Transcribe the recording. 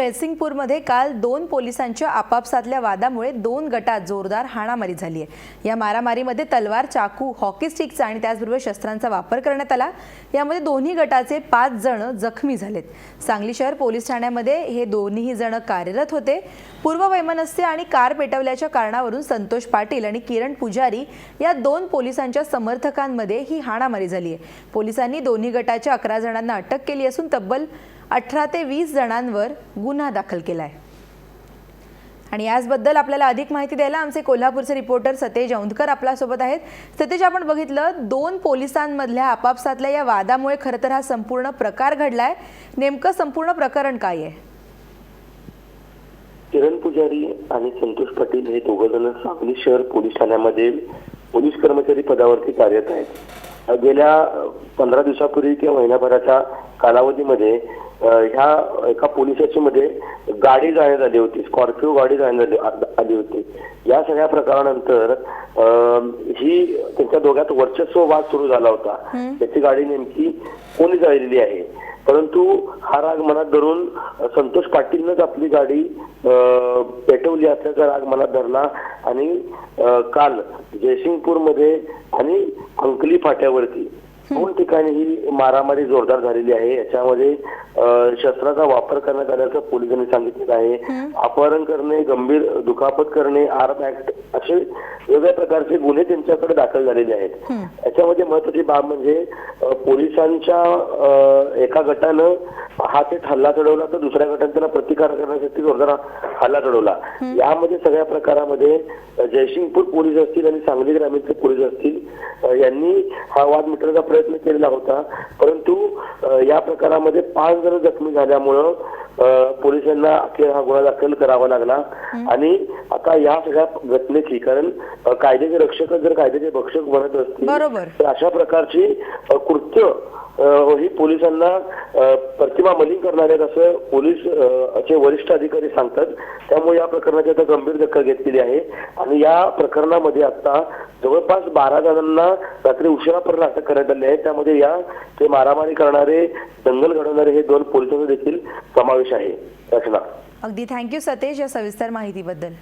जयसिंगपूरमध्ये काल दोन पोलिसांच्या आपापसातल्या वादामुळे दोन गटात जोरदार हाणामारी झाली आहे. या मारामारीमध्ये तलवार चाकू हॉकी स्टिकचा आणि त्याचबरोबर शस्त्रांचा वापर करण्यात आला. यामध्ये दोन्ही गटाचे पाच जण जखमी झालेत. सांगली शहर पोलीस ठाण्यामध्ये हे दोन्ही जण कार्यरत होते. पूर्व वैमनस्य आणि कार पेटवल्याच्या कारणावरून संतोष पाटील आणि किरण पुजारी या दोन पोलिसांच्या समर्थकांमध्ये ही हाणामारी झाली आहे. पोलिसांनी दोन्ही गटाच्या अकरा जणांना अटक केली असून तब्बल अठरा ते वीस जणांवर गुन्हा दाखल केला आहे आणि याचबद्दल आपल्याला अधिक माहिती द्यायला आमचे कोल्हापूरचे रिपोर्टर सतेज औंधकर आपल्यासोबत आहेत. सतेज आपण बघितलं दोन पोलिसांमधल्या आपापसातल्या या वादामुळे खरं तर हा संपूर्ण प्रकार घडलाय. नेमकं संपूर्ण प्रकरण काय आहे? किरण पुजारी आणि संतोष पाटील हे दोघ जण सांगली शहर पोलीस ठाण्यामध्ये पोलीस कर्मचारी पदावरती कार्यरत आहेत. गेल्या पंधरा दिवसापूर्वी किंवा महिन्याभराच्या कालावधीमध्ये ह्या एका पोलिसाची मध्ये गाडी जाण्यात आली होती स्कॉर्पिओ गाडी जाण्यात आली होती. या सगळ्या प्रकारानंतर अ, ही त्यांच्या दोघात वर्चस्व वाद सुरू झाला होता. त्याची गाडी नेमकी कोणी जाळलेली आहे? परंतु हा राग मनात धरून संतोष पाटीलनंच आपली गाडी अ, पेटवली असल्याचा राग मनात धरला आणि काल जयसिंगपूरमध्ये आणि अंकली फाट्यावरती दोन ठिकाणी ही मारामारी जोरदार झालेली आहे. याच्यामध्ये शस्त्राचा वापर करण्यात आल्याचं पोलिसांनी सांगितलेलं आहे. अपहरण करणे गंभीर दुखापत करणे आर्म ऍक्ट असे वेगवेगळ्या प्रकारचे गुन्हे त्यांच्याकडे दाखल झालेले आहेत. याच्यामध्ये महत्वाची बाब म्हणजे पोलिसांच्या एका गटानं हा ते हल्ला चढवला तर दुसऱ्या गटाने त्यांना प्रतिकार करण्यासाठी जोरदार हल्ला चढवला. यामध्ये सगळ्या प्रकारामध्ये जयसिंगपूर पोलीस असतील आणि सांगली ग्रामीणचे पोलीस असतील यांनी हा वाद मिटवण्याचा प्रयत्न केलेला होता. परंतु या प्रकारामध्ये पाच जण जखमी झाल्यामुळं पोलिसांना अखेर हा गुन्हा दाखल करावा लागला. आणि आता या सगळ्या घटनेची कारण कायद्याचे रक्षक जर कायद्याचे भक्षक बनत असतील बरोबर. तर अशा प्रकारची कृत्य ही पोलिसांना प्रतिमा मलिन करणार आहेत असं पोलीस चे वरिष्ठ अधिकारी सांगतात. त्यामुळे या प्रकरणाची आता गंभीर दखल घेतलेली आहे. आणि या प्रकरणामध्ये आता जवळपास बारा जणांना रात्री उशिरापर्यंत अटक करण्यात आली आहे. त्यामध्ये या ते मारामारी करणारे दंगल घडवणारे हे दोन पोलिसांचा देखील समावेश आहे. रचना. अगदी. थँक्यू सतेज या सविस्तर माहितीबद्दल.